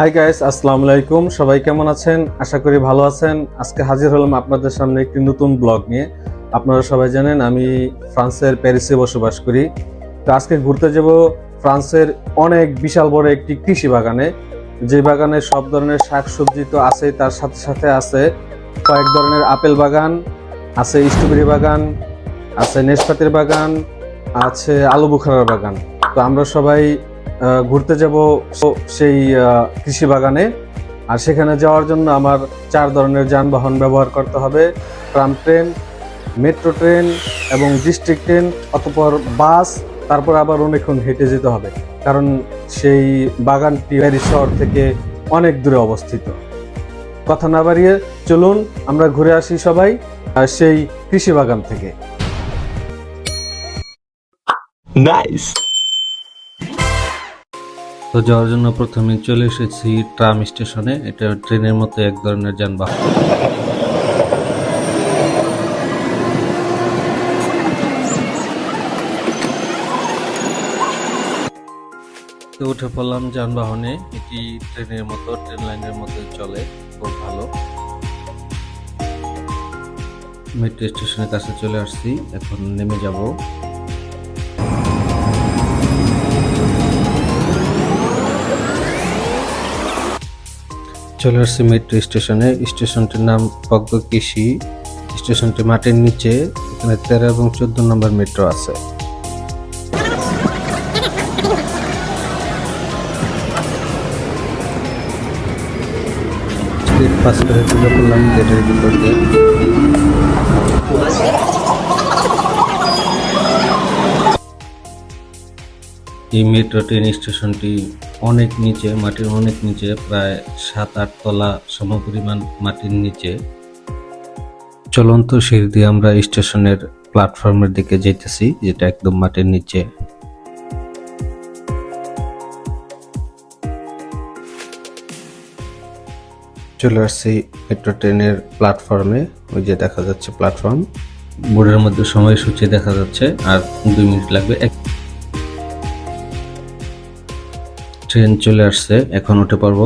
Hi guys আসসালামু আলাইকুম। সবাই কেমন আছেন? আশা করি ভালো আছেন। আজকে হাজির হলাম আপনাদের সামনে একটি নতুন ব্লগ নিয়ে। আপনারা সবাই জানেন আমি ফ্রান্সের প্যারিসে বসবাস করি। তো আজকে ঘুরতে যাব ফ্রান্সের অনেক বিশাল বড় একটি কৃষি বাগানে। যে বাগানে সব ধরনের শাকসবজি তো আছেই, তার সাথে সাথে আছে কয়েক ধরনের আপেল বাগান, আছে স্ট্রবেরি বাগান, আছে নেশপাতির বাগান, আছে আলু বুখারার বাগান। তো আমরা সবাই ঘুরতে যাব সেই কৃষি বাগানে। আর সেখানে যাওয়ার জন্য আমার চার ধরনের যানবাহন ব্যবহার করতে হবে। ট্রাম ট্রেন, মেট্রো ট্রেন এবং ডিস্ট্রিক্ট ট্রেন, অতপর বাস, তারপর আবার অনেকক্ষণ হেঁটে যেতে হবে। কারণ সেই বাগানটি প্যারিস শহর থেকে অনেক দূরে অবস্থিত। কথা না বাড়িয়ে চলুন, আমরা ঘুরে আসি সবাই সেই কৃষি বাগান থেকে। Nice. তো যাওয়ার জন্য প্রথমে চলে এসেছি ট্রাম স্টেশনে। এটা ট্রেনের মতো এক ধরনের যানবাহন। তো উঠে পড়লাম যানবাহনে। এটি ট্রেনের মতো, ট্রেন লাইনের মতো চলে। খুব ভালো। মেট্রো স্টেশনের কাছে চলে আসছি। এখন নেমে যাব। চলে আসছি মেট্রো স্টেশনে স্টেশনটির নাম কৃষি স্টেশনটি মাটির নিচে। এখানে তেরো এবং চোদ্দ নম্বর মেট্রো আছে। পাস করে তুলে করলাম গেটের ভিতর দিয়ে এই মেট্রো ট্রেন স্টেশনটি অনেক নিচে, মাটির অনেক নিচে, প্রায় সাত, আট তলা সমপরিমাণ মাটির নিচে। চলন্ত সিঁড়ি দিয়ে আমরা স্টেশনের প্ল্যাটফর্মের দিকে যেতেছি, যেটা একদম মাটির নিচে। চলে আসছি মেট্রো ট্রেনের প্ল্যাটফর্মে ওই যে দেখা যাচ্ছে প্ল্যাটফর্ম বোর্ডের মধ্যে সময়সূচি দেখা যাচ্ছে, আর দুই মিনিট লাগবে। এক ট্রেন চলে আসছে এখন উঠে পারব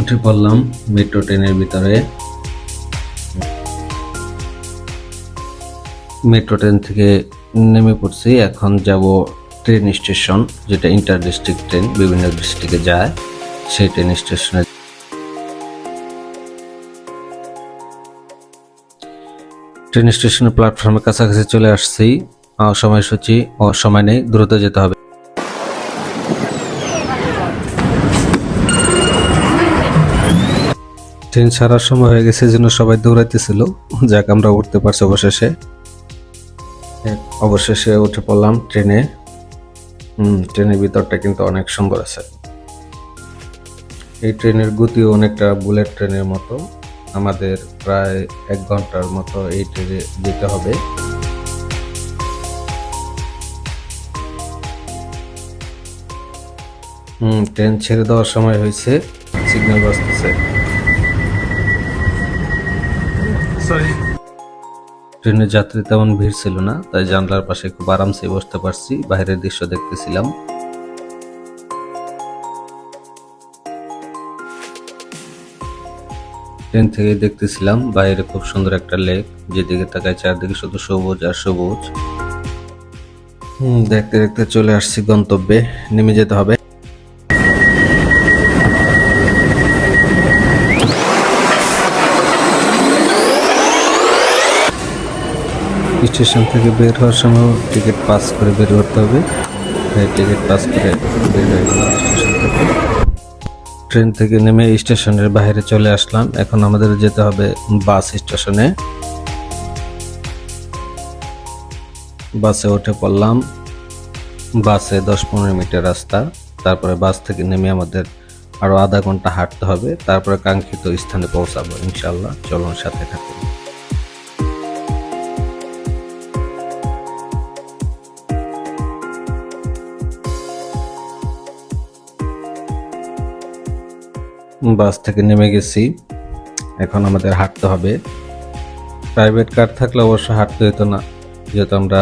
উঠে পড়লাম মেট্রো ট্রেনের ভিতরে। মেট্রো ট্রেন থেকে নেমে পড়ছি। এখন যাব ট্রেন স্টেশন যেটা ইন্টার ডিস্ট্রিক্ট ট্রেন বিভিন্ন ডিস্ট্রিক্টে যায়। সেই ট্রেন স্টেশনে ট্রেন স্টেশনের প্ল্যাটফর্মের কাছাকাছি চলে আসছি। সময়সূচি ও সময় নেই, দ্রুত যেতে হবে। ট্রেন ছাড়ার সময় হয়ে গেছে যেন সবাই দৌড়াইতেছিল। যাক, আমরা উঠতে পারছি অবশেষে। অবশেষে উঠে পড়লাম ট্রেনে। হুম, ট্রেনের ভিতরটা কিন্তু অনেক সুন্দর আছে। এই ট্রেনের গতিও অনেকটা বুলেট ট্রেনের মতো। আমাদের প্রায় এক ঘণ্টার মতো এই ট্রেনে যেতে হবে। হুম, ট্রেন ছেড়ে দেওয়ার সময় হয়েছে সিগন্যাল বাজতেছে। ট্রেনের যাত্রী তেমন ভিড় ছিল না, তাই জানলার পাশে খুব আরামসে বসতে পারছি, বাইরের দৃশ্য দেখতেছিলাম। ট্রেন থেকে দেখতেছিলাম বাইরে খুব সুন্দর একটা লেক, যেদিকে তাকায় চারদিকে শুধু সবুজ আর সবুজ। দেখতে দেখতে চলে আসছি গন্তব্যে, নেমে যেতে হবে। স্টেশন থেকে বের হওয়ার সময় টিকিট পাস করে বের করতে হবে। তাই টিকিট পাস করে বের হয়ে গেলাম স্টেশন থেকে। ট্রেন থেকে নেমে স্টেশনের বাইরে চলে আসলাম। এখন আমাদের যেতে হবে বাস স্টেশনে। বাসে উঠে পড়লাম। বাসে দশ পনেরো মিনিটের রাস্তা। তারপরে বাস থেকে নেমে আমাদের আরও আধা ঘণ্টা হাঁটতে হবে। তারপরে কাঙ্ক্ষিত স্থানে পৌঁছাবো ইনশাল্লাহ চলুন সাথে থাকুন। বাস থেকে নেমে গেছি। এখন আমাদের হাঁটতে হবে। প্রাইভেট কার থাকলে অবশ্য হাঁটতে হতো না, যেহেতু আমরা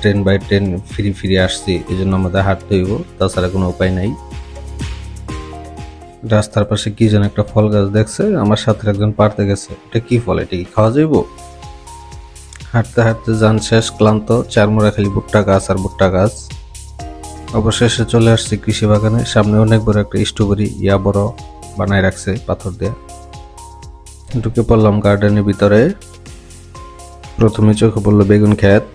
ট্রেন বাই ট্রেন ফিরি ফিরি আসছি এই জন্য আমাদের হাঁটতে হইব, তাছাড়া কোনো উপায় নাই। রাস্তার পাশে কি যেন একটা ফল গাছ দেখছে, আমার সাথে একজন পারতে গেছে। এটা কি ফল? এটা কি খাওয়া যাইব? হাঁটতে হাঁটতে যান শেষ, ক্লান্ত চারমোড়া খালি ভুট্টা গাছ আর ভুট্টা গাছ। অবশেষে চলে আসছি কৃষি বাগানে, সামনে অনেক বড় একটা স্ট্রবেরি ইয়া বড় বানায় রাখছে পাথর দিয়ে। ঢুকে পড়লাম গার্ডেনের ভিতরে। প্রথমে চোখে পড়ল বেগুন ক্ষেত।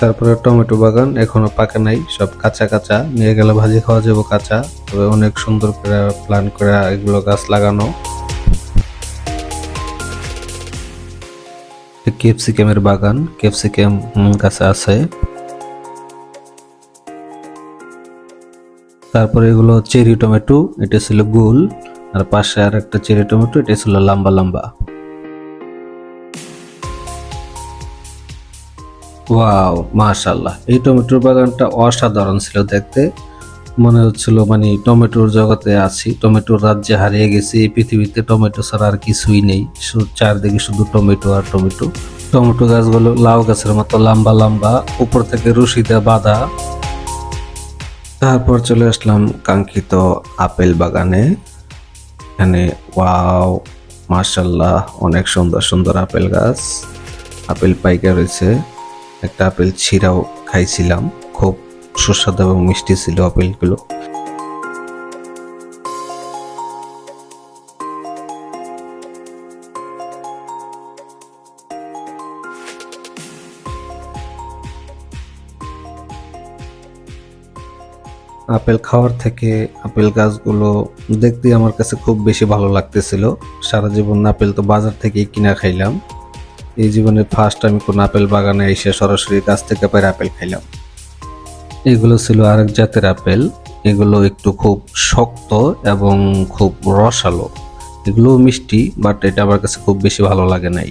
তারপরে টমেটো বাগান, এখনও পাকা নাই, সব কাঁচা কাঁচা। নিয়ে গেলে ভাজি খাওয়া যাব কাঁচা, তবে অনেক সুন্দর করে প্ল্যান করে এগুলো গাছ লাগানো। ক্যাপসিকামের বাগান ক্যাপসিকাম গাছে আছে। তারপরে এগুলো চেরি টমেটো, এটা ছিল গোল। আর পাশে আর একটা চেরি টমেটো, এটা ছিল লম্বা লম্বা। ওয়াও মাশাল্লাহ এই টমেটোর বাগানটা অসাধারণ ছিল দেখতে। মনে হচ্ছিল মানে টমেটোর জগতে আছি, টমেটোর রাজ্যে হারিয়ে গেছি, এই পৃথিবীতে টমেটো ছাড়া আর কিছুই নেই। চারদিকে শুধু টমেটো আর টমেটো। টমেটো গাছগুলো লাউ গাছের মতো লম্বা লম্বা, উপর থেকে রশি দিয়ে বাঁধা। তারপর চলে আসলাম কাঙ্ক্ষিত আপেল বাগানে। এখানে ওয়াও মার্শাল্লাহ অনেক সুন্দর সুন্দর আপেল গাছ, আপেল পাইকা রয়েছে। একটা আপেল ছিঁড়াও খাইছিলাম, খুব সুস্বাদু এবং মিষ্টি ছিল আপেলগুলো। আপেল খাওয়ার থেকে আপেল গাছগুলো দেখতে আমার কাছে খুব বেশি ভালো লাগতেছিল। সারা জীবন আপেল তো বাজার থেকেই কিনা খাইলাম। এই জীবনে ফার্স্ট আমি কোনো আপেল বাগানে এসে সরাসরি গাছ থেকে পেরে আপেল খাইলাম। এগুলো ছিল আরেক জাতের আপেল। এগুলো একটু খুব শক্ত এবং খুব রসালো। এগুলোও মিষ্টি বাট এটা আমার কাছে খুব বেশি ভালো লাগে নাই।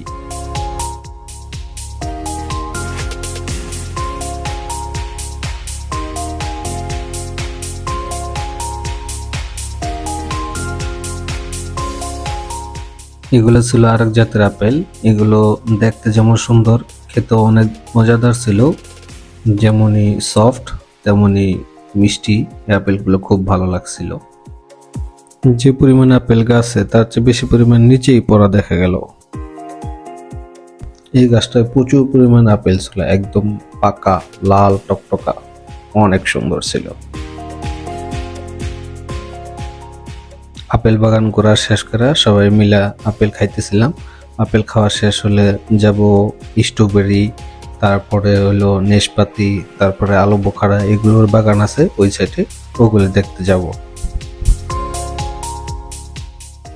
এগুলো ছিল আরেক জাতের আপেল। এগুলো দেখতে যেমন সুন্দর, খেতেও অনেক মজাদার ছিল। যেমনই সফট তেমনই মিষ্টি আপেলগুলো খুব ভালো লাগছিল। যে পরিমাণ আপেল গাছে তার চেয়ে বেশি পরিমাণ নিচেই পড়া দেখা গেল। এই গাছটায় প্রচুর পরিমাণ আপেল ছিল, একদম পাকা, লাল, টকটকা, অনেক সুন্দর ছিল। আপেল বাগান করা শেষ করা, সবাই মিলে আপেল খাইতেছিলাম। আপেল খাওয়া শেষ হলে যাব স্ট্রবেরি, তারপরে হলো নেশপাতি তারপরে আলু বোখারা, এগুলোর বাগান আছে ওই সাইডে, ওগুলো দেখতে যাব।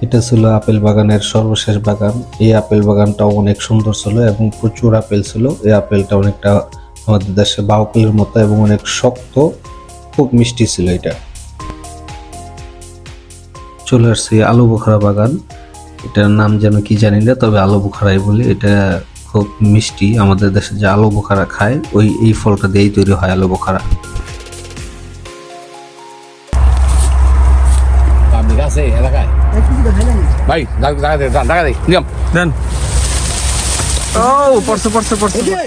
এটা ছিল আপেল বাগানের সর্বশেষ বাগান। এই আপেল বাগানটাও অনেক সুন্দর ছিল এবং প্রচুর আপেল ছিল। এই আপেলটা অনেকটা আমাদের দেশে বাউকেলের মতো এবং অনেক শক্ত, খুব মিষ্টি ছিল এটা। চলে আসছি আলু বোখারা বাগান। এটার নাম যেন কি জানি না তবে আলু বোখারাই বলি। এটা খুব মিষ্টি। আমাদের দেশে যে আলু বোখারা খায় ওই এই ফলটা দিয়েই তৈরি হয় আলু বোখারা। পাবলিক আছে এলাকায় ভাই জায়গা জায়গা দে জায়গা দে নিয়ম। দেন। ও পড়ছে পড়ছে পড়ছে পড়ছে।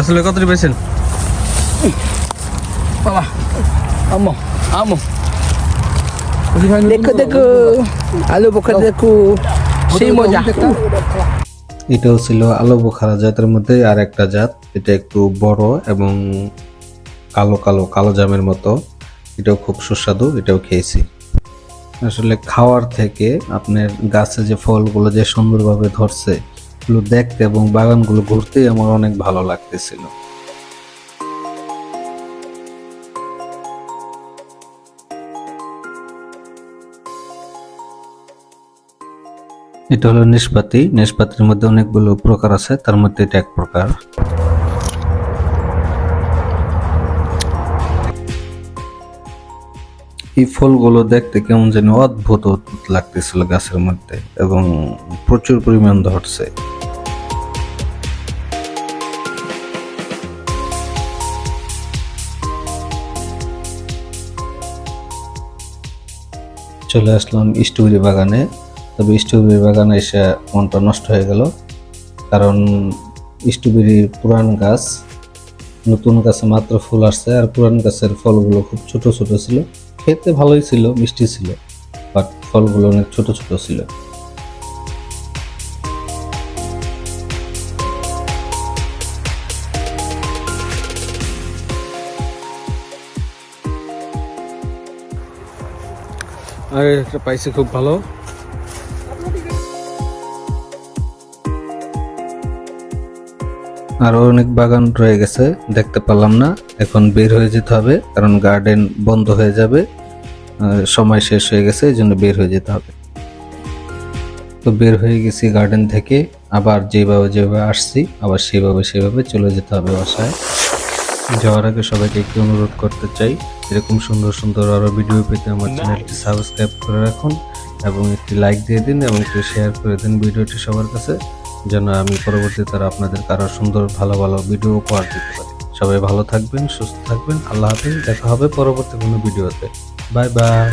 আসলে কত পেয়েছেন? আম্মু আম্মু দেখো দেখো আলু বোখরা দেখো সেই মজা এটাও ছিল আলু বোখারা জাতের মধ্যে আর একটা জাত। এটা একটু বড় এবং কালো কালো কালো জামের মতো। এটাও খুব সুস্বাদু এটাও খেয়েছি। আসলে খাওয়ার থেকে আপনার গাছে যে ফলগুলো যে সুন্দরভাবে ধরছে এগুলো দেখতে এবং বাগানগুলো ঘুরতে আমার অনেক ভালো লাগতেছিল। এটা হলো নিষ্পাতি নিষ্পাতির মধ্যে অনেকগুলো প্রকার আছে, তার মধ্যে এটা এক প্রকার। এই ফলগুলো দেখতে কেমন যেন অদ্ভুত লাগতেছিল গাছের মধ্যে এবং প্রচুর পরিমাণ ধরছে। চলে আসলাম স্ট্রবেরি বাগানে। তবে স্ট্রবেরি বাগানে এসে মনটা নষ্ট হয়ে গেল। কারণ স্ট্রবেরির পুরান গাছ, নতুন গাছে মাত্র ফুল আসছে আর পুরান গাছের ফলগুলো খুব ছোট ছোট ছিল। খেতে ভালোই ছিল, মিষ্টি ছিল বাট ফলগুলো অনেক ছোট ছোট ছিল। আর, এটা পাইছি খুব ভালো। আরও অনেক বাগান রয়ে গেছে দেখতে পেলাম না। এখন বের হয়ে যেতে হবে কারণ গার্ডেন বন্ধ হয়ে যাবে সময় শেষ হয়ে গেছে এই জন্য বের হয়ে যেতে হবে। তো বের হয়ে গেছি গার্ডেন থেকে আবার যেভাবে যেভাবে আসছি আবার সেভাবে সেভাবে চলে যেতে হবে বাসায়। যাওয়ার আগে সবাইকে একটু অনুরোধ করতে চাই এরকম সুন্দর সুন্দর আরও ভিডিও পেতে আমার চ্যানেলটি সাবস্ক্রাইব করে রাখুন এবং একটি লাইক দিয়ে দিন এবং একটু শেয়ার করে দিন ভিডিওটি সবার কাছে। যেন আমি পরবর্তীতে আপনাদের কারও সুন্দর, ভালো ভালো ভিডিও উপহার দিতে পারি। সবাই ভালো থাকবেন, সুস্থ থাকবেন। আল্লাহ হাফিজ। দেখা হবে পরবর্তী কোনো ভিডিওতে বাই বাই